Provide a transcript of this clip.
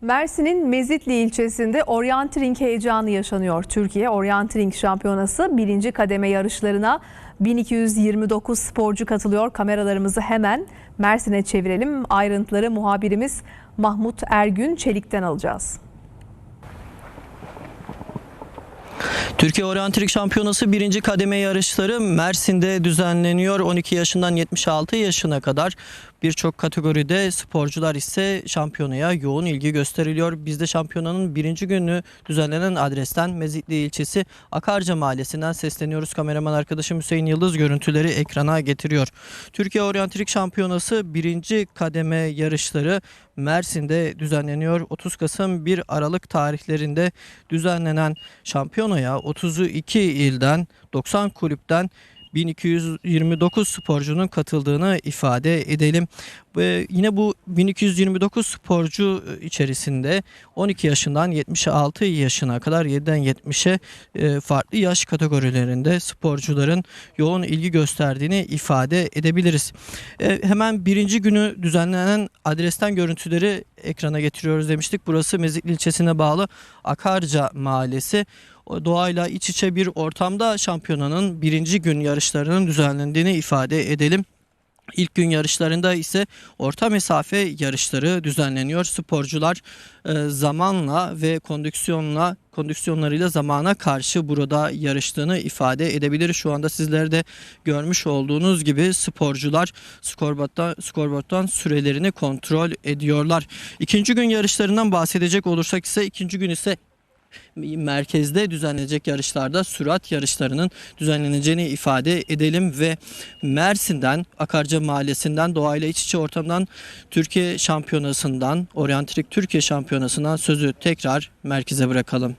Mersin'in Mezitli ilçesinde Orientering heyecanı yaşanıyor. Türkiye Orientering Şampiyonası birinci kademe yarışlarına 1229 sporcu katılıyor. Kameralarımızı hemen Mersin'e çevirelim. Ayrıntıları muhabirimiz Mahmut Ergün Çelik'ten alacağız. Türkiye Orientering Şampiyonası birinci kademe yarışları Mersin'de düzenleniyor. 12 yaşından 76 yaşına kadar birçok kategoride sporcular ise şampiyonaya yoğun ilgi gösteriliyor. Biz de şampiyonanın birinci günü düzenlenen adresten Mezitli ilçesi Akarca mahallesinden sesleniyoruz. Kameraman arkadaşım Hüseyin Yıldız görüntüleri ekrana getiriyor. Türkiye Orientering Şampiyonası birinci kademe yarışları Mersin'de düzenleniyor. 30 Kasım 1 Aralık tarihlerinde düzenlenen şampiyonaya 32 ilden 90 kulüpten 1229 sporcunun katıldığını ifade edelim. Ve yine bu 1229 sporcu içerisinde 12 yaşından 76 yaşına kadar 7'den 70'e e, farklı yaş kategorilerinde sporcuların yoğun ilgi gösterdiğini ifade edebiliriz. E, Hemen birinci günü düzenlenen adresten görüntüleri ekrana getiriyoruz demiştik. Burası Mezitli ilçesine bağlı Akarca mahallesi. Doğayla iç içe bir ortamda şampiyonanın birinci gün yarışlarının düzenlendiğini ifade edelim. İlk gün yarışlarında ise orta mesafe yarışları düzenleniyor. Sporcular e, zamanla ve kondisyonla kondisyonlarıyla zamana karşı burada yarıştığını ifade edebilir. Şu anda sizler de görmüş olduğunuz gibi sporcular skorboardtan, skorboardtan sürelerini kontrol ediyorlar. İkinci gün yarışlarından bahsedecek olursak ise ikinci gün ise merkezde düzenlenecek yarışlarda sürat yarışlarının düzenleneceğini ifade edelim ve Mersin'den Akarca Mahallesi'nden doğayla iç içe ortamdan Türkiye Şampiyonası'ndan Orientrik Türkiye Şampiyonası'ndan sözü tekrar merkeze bırakalım.